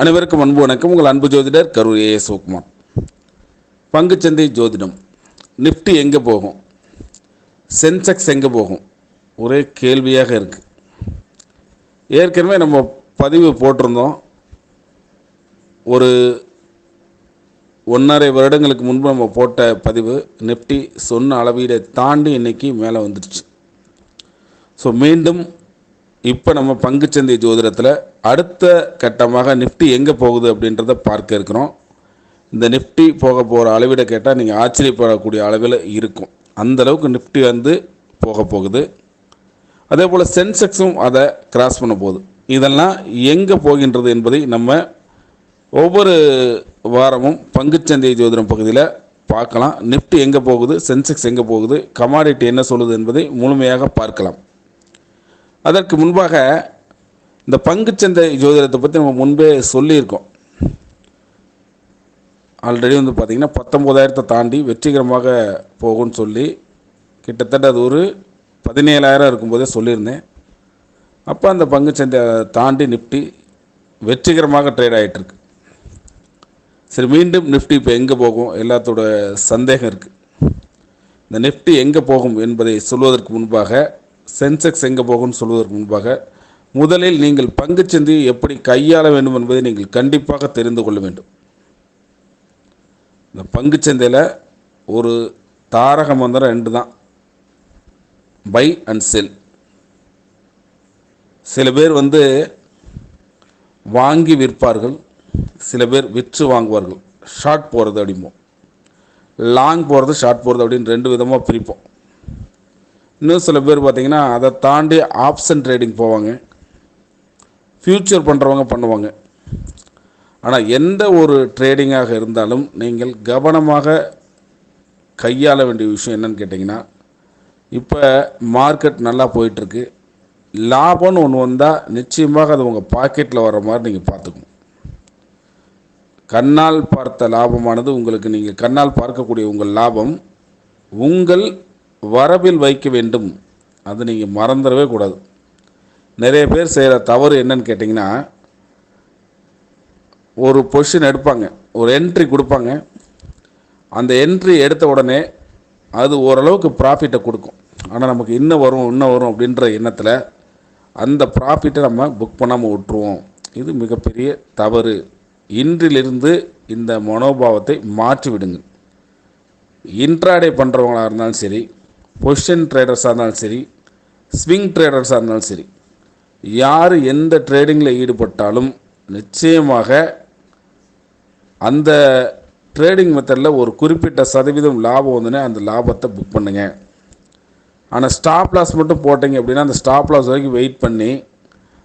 அனைவருக்கும் அன்பு வணக்கம். உங்கள் அன்பு ஜோதிடர் கரூர் ஏ சிவகுமார் பங்குச்சந்தை ஜோதிடம். நிஃப்டி எங்கே போகும்? சென்செக்ஸ் எங்கே போகும்? ஒரே கேள்வியாக இருக்குது ஏற்கனவே நம்ம பதிவு போட்டிருந்தோம். ஒரு ஒன்றரை வருடங்களுக்கு முன்பு நம்ம போட்ட பதிவு நிஃப்டி சொன்ன அளவீடை தாண்டி இன்னைக்கு மேலே வந்துடுச்சு ஸோ மீண்டும் இப்போ நம்ம பங்குச்சந்தை ஜோதிடத்தில் அடுத்த கட்டமாக நிஃப்டி எங்கே போகுது அப்படின்றத பார்க்க இருக்கிறோம். இந்த நிஃப்டி போக போகிற அளவிட கேட்டால் நீங்கள் ஆச்சரியப்படக்கூடிய அளவில் இருக்கும். அந்த அளவுக்கு நிஃப்டி வந்து போக போகுது. அதே போல் சென்செக்ஸும் அதை கிராஸ் பண்ண போகுது. இதெல்லாம் எங்கே போகின்றது என்பதை நம்ம ஒவ்வொரு வாரமும் பங்குச்சந்தை ஜோதிடம் பகுதியில் பார்க்கலாம். நிஃப்டி எங்கே போகுது? சென்செக்ஸ் எங்கே போகுது? கமாடிட்டி என்ன சொல்லுது என்பதை முழுமையாக பார்க்கலாம். அதற்கு முன்பாக இந்த பங்குச்சந்தை ஜோதிடத்தை பற்றி நம்ம முன்பே சொல்லியிருக்கோம். ஆல்ரெடி வந்து பார்த்திங்கன்னா பத்தொம்போதாயிரத்தை தாண்டி வெற்றிகரமாக போகும்னு சொல்லி கிட்டத்தட்ட அது ஒரு பதினேழாயிரம் இருக்கும்போதே சொல்லியிருந்தேன். அப்போ அந்த பங்குச்சந்தை தாண்டி நிஃப்டி வெற்றிகரமாக ட்ரேட் ஆகிட்டுருக்கு சரி மீண்டும் நிஃப்டி இப்போ எங்கே போகும்? எல்லாத்தோட சந்தேகம் இருக்குது இந்த நிஃப்டி எங்கே போகும் என்பதை சொல்வதற்கு முன்பாக சென்செக்ஸ் எங்கே போகும்னு சொல்வதற்கு முன்பாக முதலில் நீங்கள் பங்குச்சந்தையை எப்படி கையாள வேண்டும் என்பதை நீங்கள் கண்டிப்பாக தெரிந்து கொள்ள வேண்டும். இந்த பங்குச்சந்தையில் ஒரு தாரக மந்திரம் ரெண்டு தான் பை அண்ட் செல். சில பேர் வந்து வாங்கி விற்பார்கள் சில பேர் விற்று வாங்குவார்கள். ஷார்ட் போகிறது அப்படிம்போம். லாங் போகிறது ஷார்ட் போகிறது அப்படின்னு ரெண்டு விதமாக பிரிப்போம். இன்னும் சில பேர் பார்த்தீங்கன்னா அதை தாண்டி ஆப்ஷன் ட்ரேடிங் போவாங்க. ஃப்யூச்சர் பண்ணுறவங்க பண்ணுவாங்க. ஆனால் எந்த ஒரு ட்ரேடிங்காக இருந்தாலும் நீங்கள் கவனமாக கையாள வேண்டிய விஷயம் என்னன்னு கேட்டிங்கன்னா இப்போ மார்க்கெட் நல்லா போயிட்டுருக்கு. லாபம்னு ஒன்று வந்தால் நிச்சயமாக அது உங்கள் பாக்கெட்டில் வர மாதிரி நீங்கள் பார்த்துக்கணும். கண்ணால் பார்த்த லாபமானது உங்களுக்கு நீங்கள் கண்ணால் பார்க்கக்கூடிய உங்கள் லாபம் உங்கள் வரவில் வைக்க வேண்டும். அது நீங்கள் மறந்துடவே கூடாது. நிறைய பேர் செய்கிற தவறு என்னன்னு கேட்டிங்கன்னா ஒரு பொஷின் எடுப்பாங்க. ஒரு என்ட்ரி கொடுப்பாங்க. அந்த என்ட்ரி எடுத்த உடனே அது ஓரளவுக்கு ப்ராஃபிட்டை கொடுக்கும். ஆனால் நமக்கு இன்னும் வரும் இன்னும் வரும் அப்படின்ற எண்ணத்தில் அந்த ப்ராஃபிட்டை நம்ம புக் பண்ணாமல் விட்டுருவோம். இது மிகப்பெரிய தவறு. இன்றிலிருந்து இந்த மனோபாவத்தை மாற்றி விடுங்க இன்ட்ராடே பண்ணுறவங்களாக இருந்தாலும் சரி பொசிஷன் ட்ரேடர்ஸாக இருந்தாலும் சரி ஸ்விங் ட்ரேடர்ஸாக இருந்தாலும் சரி யார் எந்த ட்ரேடிங்கில் ஈடுபட்டாலும் நிச்சயமாக அந்த ட்ரேடிங் மெத்தடில் ஒரு குறிப்பிட்ட சதவீதம் லாபம் வந்துன்னே அந்த லாபத்தை புக் பண்ணுங்க. ஆனால் ஸ்டாப் லாஸ் மட்டும் போட்டிங்க அப்படின்னா அந்த ஸ்டாப் லாஸ் வரைக்கும் வெயிட் பண்ணி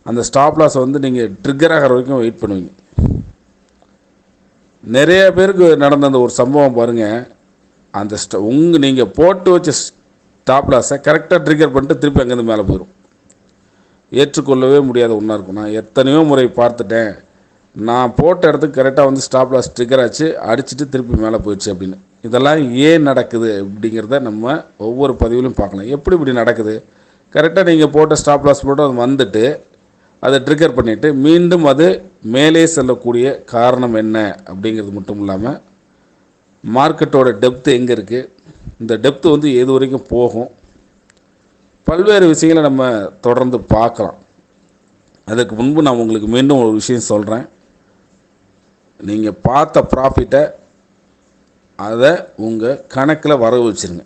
அந்த ஸ்டாப் லாஸ் வந்து நீங்கள் ட்ரிக்கர் ஆகிற வரைக்கும் வெயிட் பண்ணுவீங்க. நிறைய பேருக்கு நடந்த அந்த ஒரு சம்பவம் பாருங்கள் அந்த ஸ்ட உங்கள் நீங்கள் போட்டு வச்ச ஸ்டாப் லாஸை கரெக்டாக ட்ரிகர் பண்ணிட்டு திருப்பி அங்கேருந்து மேலே போயிடும் ஏற்றுக்கொள்ளவே முடியாத ஒன்றா இருக்கும். நான் எத்தனையோ முறை பார்த்துட்டேன். நான் போட்ட இடத்துக்கு கரெக்டாக வந்து ஸ்டாப் லாஸ் ட்ரிகர் ஆச்சு. அடிச்சுட்டு திருப்பி மேலே போயிடுச்சு அப்படின்னு. இதெல்லாம் ஏன் நடக்குது அப்படிங்கிறத நம்ம ஒவ்வொரு பதிவிலும் பார்க்கலாம். எப்படி இப்படி நடக்குது? கரெக்டாக நீங்கள் போட்ட ஸ்டாப் லாஸ் போட்டு அது வந்துட்டு அதை ட்ரிகர் பண்ணிவிட்டு மீண்டும் அது மேலே செல்லக்கூடிய காரணம் என்ன அப்படிங்கிறது மட்டும் இல்லாமல் மார்க்கெட்டோட டெப்த்து எங்கே இருக்குது இந்த டெப்த்து வந்து எது வரைக்கும் போகும்? பல்வேறு விஷயங்களை நம்ம தொடர்ந்து பார்க்கலாம். அதுக்கு முன்பு நான் உங்களுக்கு மீண்டும் ஒரு விஷயம் சொல்கிறேன் நீங்கள் பார்த்த ப்ராஃபிட்டை அதை உங்கள் கணக்கில் வரவு வச்சுருங்க.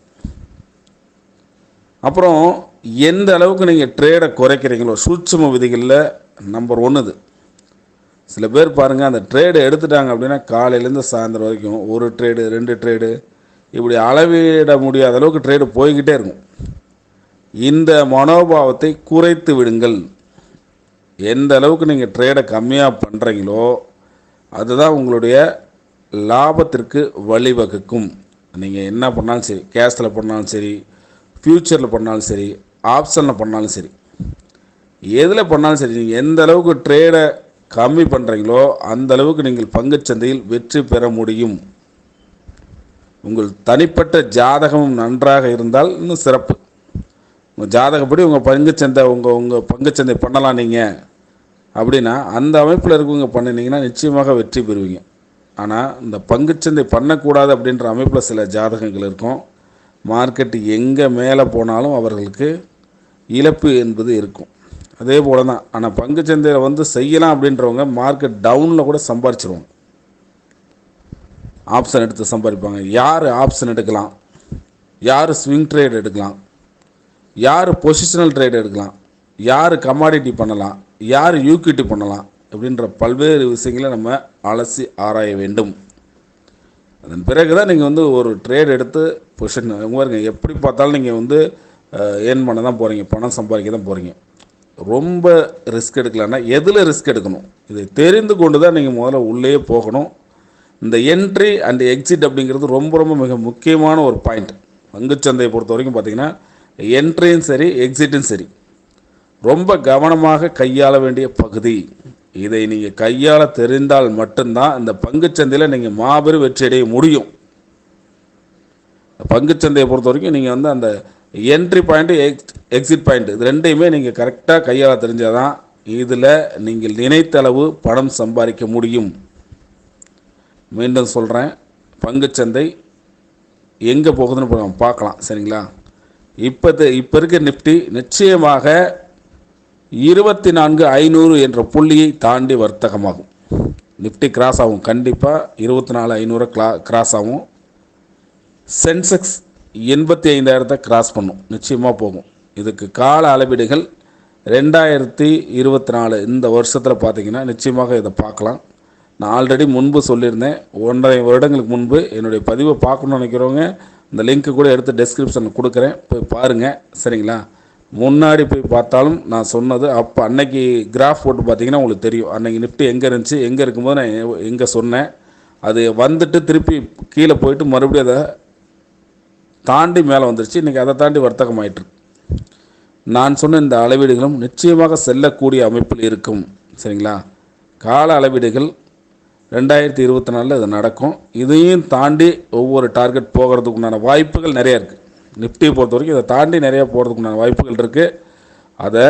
அப்புறம் எந்த அளவுக்கு நீங்கள் ட்ரேடை குறைக்கிறீங்களோ சூட்சும விதிகளில் நம்பர் ஒன்று இது. சில பேர் பாருங்கள் அந்த ட்ரேடு எடுத்துட்டாங்க அப்படின்னா காலையிலேருந்து சாயந்தரம் வரைக்கும் ஒரு ட்ரேடு ரெண்டு ட்ரேடு இப்படி அளவிட முடியாத அளவுக்கு ட்ரேடு போய்கிட்டே இருக்கும். இந்த மனோபாவத்தை குறைத்து விடுங்கள். எந்த அளவுக்கு நீங்கள் ட்ரேடை கம்மியாக பண்ணுறீங்களோ அதுதான் உங்களுடைய லாபத்திற்கு வழிவகுக்கும். நீங்கள் என்ன பண்ணாலும் சரி கேஷில் பண்ணாலும் சரி ஃப்யூச்சரில் பண்ணாலும் சரி ஆப்ஷனில் பண்ணாலும் சரி எதில் பண்ணாலும் சரி நீங்கள் எந்த அளவுக்கு ட்ரேடை கம்மி பண்ணுறீங்களோ அந்த அளவுக்கு நீங்கள் பங்குச்சந்தையில் வெற்றி பெற முடியும். உங்கள் தனிப்பட்ட ஜாதகமும் நன்றாக இருந்தால் இன்னும் சிறப்பு. உங்கள் ஜாதகப்படி உங்கள் பங்குச்சந்தை உங்கள் உங்கள் பங்குச்சந்தை பண்ணலாம் நீங்கள் அப்படின்னா அந்த அமைப்பில் இருக்கவங்க பண்ணினீங்கன்னா நிச்சயமாக வெற்றி பெறுவீங்க. ஆனால் இந்த பங்குச்சந்தை பண்ணக்கூடாது அப்படின்ற அமைப்பில் சில ஜாதகங்கள் இருக்கும். மார்க்கெட் எங்கே மேலே போனாலும் அவர்களுக்கு இழப்பு என்பது இருக்கும். அதே போல தான் ஆனால் பங்குச்சந்தையில் வந்து செய்யலாம் அப்படின்றவங்க மார்க்கெட் டவுனில் கூட சம்பாரிச்சிருவாங்க. ஆப்ஷன் எடுத்து சம்பாதிப்பாங்க. யார் ஆப்ஷன் எடுக்கலாம்? யார் ஸ்விங் ட்ரேட் எடுக்கலாம்? யார் பொசிஷனல் ட்ரேட் எடுக்கலாம்? யார் கமாடிட்டி பண்ணலாம்? யார் யூக்விட்டி பண்ணலாம்? அப்படின்ற பல்வேறு விஷயங்களை நம்ம அலசி ஆராய வேண்டும். அதன் பிறகு தான் நீங்கள் வந்து ஒரு ட்ரேட் எடுத்து பொசிஷன் பாருங்க எப்படி பார்த்தாலும் நீங்கள் வந்து ஏர்ன் பண்ண தான் போகிறீங்க பணம் சம்பாதிக்க தான் போகிறீங்க ரொம்ப ரிஸ்க் எடுக்கலன்னா எதில் ரிஸ்க் எடுக்கணும்? இதை தெரிந்து கொண்டு தான் நீங்கள் முதல்ல உள்ளே போகணும். இந்த என்ட்ரி அண்ட் எக்ஸிட் அப்படிங்கிறது ரொம்ப ரொம்ப மிக முக்கியமான ஒரு பாயிண்ட் பங்குச்சந்தையை பொறுத்த வரைக்கும் பார்த்தீங்கன்னா என்ட்ரியும் சரி எக்ஸிட்டும் சரி. ரொம்ப கவனமாக கையாள வேண்டிய பகுதி. இதை நீங்கள் கையாள தெரிந்தால் மட்டும்தான் இந்த பங்குச்சந்தையில் நீங்கள் மாபெரும் வெற்றி அடைய முடியும். பங்குச்சந்தையை பொறுத்த வரைக்கும் நீங்கள் வந்து அந்த entry point ex exit point இது ரெண்டையுமே நீங்கள் கரெக்டாக கையாள தெரிஞ்சால் தான் இதில் நீங்கள் நினைத்தளவு பணம் சம்பாதிக்க முடியும். மீண்டும் சொல்கிறேன் பங்குச்சந்தை எங்கே போகுதுன்னு பார்க்கலாம். சரிங்களா? இப்போ இப்போ இருக்க நிஃப்டி நிச்சயமாக இருபத்தி நான்கு ஐநூறு என்ற புள்ளியை தாண்டி வர்த்தகமாகும். நிஃப்டி கிராஸ் ஆகும். கண்டிப்பாக இருபத்தி நாலு ஐநூறு கிளா கிராஸ் ஆகும். சென்செக்ஸ் எண்பத்தி ஐந்தாயிரத்தை கிராஸ் பண்ணும். நிச்சயமாக போகும். இதுக்கு கால அளவீடுகள் ரெண்டாயிரத்தி இருபத்தி நாலு இந்த வருஷத்தில் பார்த்தீங்கன்னா நிச்சயமாக இதை பார்க்கலாம். நான் ஆல்ரெடி முன்பு சொல்லியிருந்தேன் ஒன்றரை வருடங்களுக்கு முன்பு என்னுடைய பதிவை பார்க்கணும்னு நினைக்கிறவங்க இந்த லிங்க்கு கூட எடுத்து டெஸ்கிரிப்ஷனில் கொடுக்குறேன். போய் பாருங்கள் சரிங்களா? முன்னாடி போய் பார்த்தாலும் நான் சொன்னது அப்போ அன்னைக்கு கிராஃப் போட்டு பார்த்தீங்கன்னா உங்களுக்கு தெரியும். அன்னைக்கு நிஃப்டி எங்கே இருந்துச்சு எங்கே இருக்கும்போது நான் எங்கே சொன்னேன். அது வந்துட்டு திருப்பி கீழே போயிட்டு மறுபடியும் அதை தாண்டி மேலே வந்துருச்சு. இன்றைக்கி அதை தாண்டி வர்த்தகம் ஆகிட்டுருக்கு நான் சொன்ன இந்த அளவீடுகளும் நிச்சயமாக செல்லக்கூடிய அமைப்பில் இருக்கும் சரிங்களா? கால அளவீடுகள் ரெண்டாயிரத்தி இருபத்தி நாலில் இது நடக்கும். இதையும் தாண்டி ஒவ்வொரு டார்கெட் போகிறதுக்கு உண்டான வாய்ப்புகள் நிறைய இருக்குது நிஃப்டியை பொறுத்த வரைக்கும் இதை தாண்டி நிறையா போகிறதுக்கு உண்டான வாய்ப்புகள் இருக்குது அதை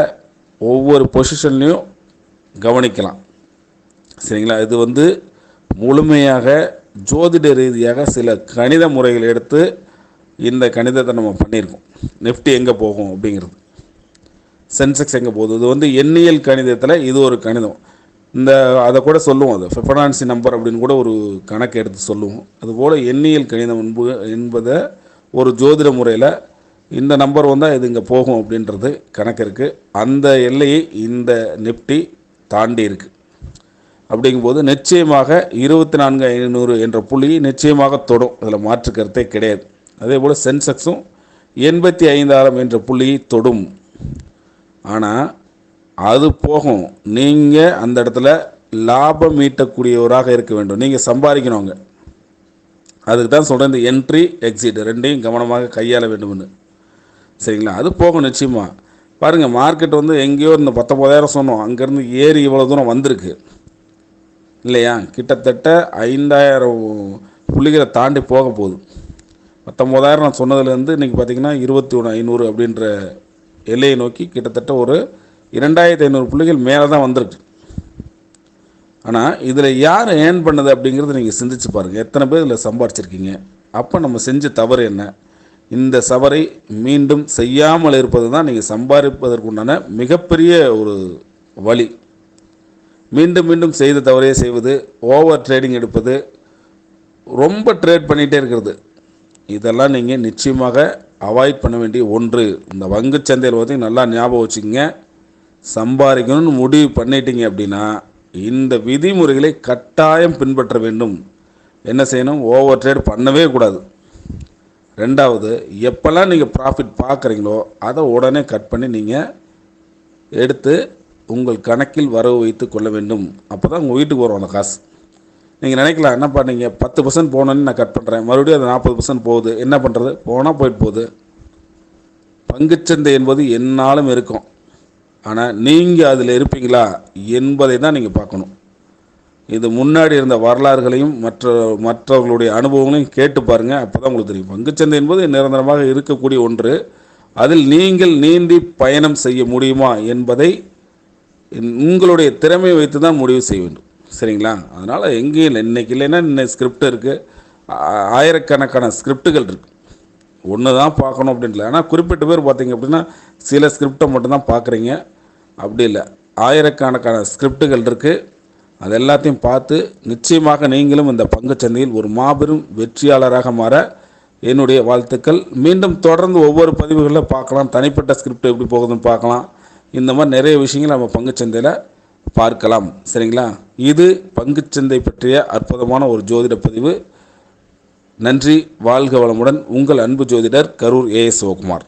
ஒவ்வொரு பொசிஷன்லையும் கவனிக்கலாம். சரிங்களா? இது வந்து முழுமையாக ஜோதிட ரீதியாக சில கணித முறைகள் எடுத்து இந்த கணிதத்தை நம்ம பண்ணியிருக்கோம். நிஃப்டி எங்கே போகும் அப்படிங்கிறது. சென்செக்ஸ் எங்கே போகுது? இது வந்து எண்ணியல் கணிதத்தில் இது ஒரு கணிதம். இந்த அதை கூட சொல்லுவோம் அது. ஃபிபனான்சி நம்பர் அப்படின்னு கூட ஒரு கணக்கு எடுத்து சொல்லுவோம். அதுபோல் எண்ணியல் கணிதம் என்பு என்பதை ஒரு ஜோதிட முறையில் இந்த நம்பர் வந்தால் இது இங்கே போகும் அப்படின்றது கணக்கு இருக்குது அந்த எல்லையை இந்த நெப்டி தாண்டி இருக்குது அப்படிங்கும்போது நிச்சயமாக இருபத்தி நான்கு ஐநூறு என்ற புள்ளியை நிச்சயமாக தொடும். அதில் மாற்று கருத்தே கிடையாது. அதே போல் சென்செக்ஸும் எண்பத்தி ஐந்தாயிரம் என்ற புள்ளியை தொடும். ஆனால் அது போகும். நீங்கள் அந்த இடத்துல லாபம் ஈட்டக்கூடியவராக இருக்க வேண்டும். நீங்கள் சம்பாதிக்கணுங்க அதுக்கு தான் சொல்கிறேன் இந்த என்ட்ரி எக்ஸிட் ரெண்டையும் கவனமாக கையாள வேண்டும்னு சரிங்களா? அது போகும் நிச்சயமாக பாருங்கள் மார்க்கெட் வந்து எங்கேயோ இந்த பத்தொம்போதாயிரம் சொன்னோம். அங்கேருந்து ஏறி இவ்வளோ தூரம் வந்திருக்கு. இல்லையா? கிட்டத்தட்ட ஐந்தாயிரம் புள்ளிகளை தாண்டி போக போகுது. பத்தொம்போதாயிரம் நான் சொன்னதுலேருந்து இன்றைக்கி பார்த்தீங்கன்னா இருபத்தி ஒன்று ஐநூறு அப்படின்ற எல்லையை நோக்கி கிட்டத்தட்ட ஒரு இரண்டாயிரத்தி ஐநூறு புள்ளிகள் மேலே தான் வந்திருக்கு. ஆனால் இதில் யார் ஏர்ன் பண்ணது அப்படிங்கிறத நீங்கள் சிந்திச்சு பாருங்கள் எத்தனை பேர் இதில் சம்பாரிச்சிருக்கீங்க? அப்போ நம்ம செஞ்ச தவறு என்ன? இந்த சவறை மீண்டும் செய்யாமல் இருப்பது தான் நீங்கள் சம்பாதிப்பதற்குண்டான மிகப்பெரிய ஒரு வழி. மீண்டும் மீண்டும் செய்த தவறையே செய்வது ஓவர் ட்ரேடிங் எடுப்பது ரொம்ப ட்ரேட் பண்ணிகிட்டே இருக்கிறது. இதெல்லாம் நீங்கள் நிச்சயமாக அவாய்ட் பண்ண வேண்டிய ஒன்று. இந்த வங்கு சந்தையில் பார்த்தீங்கன்னா நல்லா ஞாபகம் வச்சுக்கோங்க. சம்பாதிக்கணும்னு முடிவு பண்ணிட்டீங்க அப்படின்னா இந்த விதிமுறைகளை கட்டாயம் பின்பற்ற வேண்டும். என்ன செய்யணும்? ஓவர் ட்ரேட் பண்ணவே கூடாது. ரெண்டாவது எப்போல்லாம் நீங்கள் ப்ராஃபிட் பார்க்குறீங்களோ அதை உடனே கட் பண்ணி நீங்கள் எடுத்து உங்கள் கணக்கில் வரவு வைத்து கொள்ள வேண்டும். அப்போ தான் உங்கள் வீட்டுக்கு வரும் அந்த காசு. நீங்கள் நினைக்கலாம் என்னப்பா நீங்கள் பத்து பர்சன்ட் போனோன்னு நான் கட் பண்ணுறேன் மறுபடியும் அது நாற்பது பர்சன்ட் போகுது. என்ன பண்ணுறது போனால் போயிட்டு போகுது. பங்குச்சந்தை என்பது என்னாலும் இருக்கும். ஆனால் நீங்கள் அதில் இருப்பீங்களா? என்பதை தான் நீங்கள் பார்க்கணும். இது முன்னாடி இருந்த வரலாறுகளையும் மற்ற மற்றவர்களுடைய அனுபவங்களையும் கேட்டு பாருங்கள் அப்போ தான் உங்களுக்கு தெரியும். பங்குச்சந்தை என்பது நிரந்தரமாக இருக்கக்கூடிய ஒன்று. அதில் நீங்கள் நீந்தி பயணம் செய்ய முடியுமா என்பதை உங்களுடைய திறமையை வைத்து தான் முடிவு செய்ய வேண்டும். சரிங்களா? அதனால் எங்கேயும் இல்லை இன்னைக்கு இல்லைன்னா இன்னைக்கு ஸ்கிரிப்ட் இருக்குது ஆயிரக்கணக்கான ஸ்கிரிப்டுகள் இருக்குது ஒன்று தான் பார்க்கணும் அப்படின்ட்டு ஆனால் குறிப்பிட்ட பேர் பார்த்தீங்க அப்படின்னா சில ஸ்கிரிப்டை மட்டும்தான் பார்க்குறீங்க. அப்படி இல்லை. ஆயிரக்கணக்கான ஸ்கிரிப்டுகள் இருக்குது அது எல்லாத்தையும் பார்த்து நிச்சயமாக நீங்களும் இந்த பங்குச்சந்தையில் ஒரு மாபெரும் வெற்றியாளராக மாற என்னுடைய வாழ்த்துக்கள். மீண்டும் தொடர்ந்து ஒவ்வொரு பதிவுகளில் பார்க்கலாம். தனிப்பட்ட ஸ்கிரிப்ட் எப்படி போகுதுன்னு பார்க்கலாம். இந்த மாதிரி நிறைய விஷயங்கள் நம்ம பங்குச்சந்தையில் பார்க்கலாம். சரிங்களா? இது பங்குச்சந்தை பற்றிய அற்புதமான ஒரு ஜோதிட பதிவு. நன்றி வாழ்க வளமுடன் உங்கள் அன்பு ஜோதிடர் கரூர் ஏஎஸ் சிவகுமார்.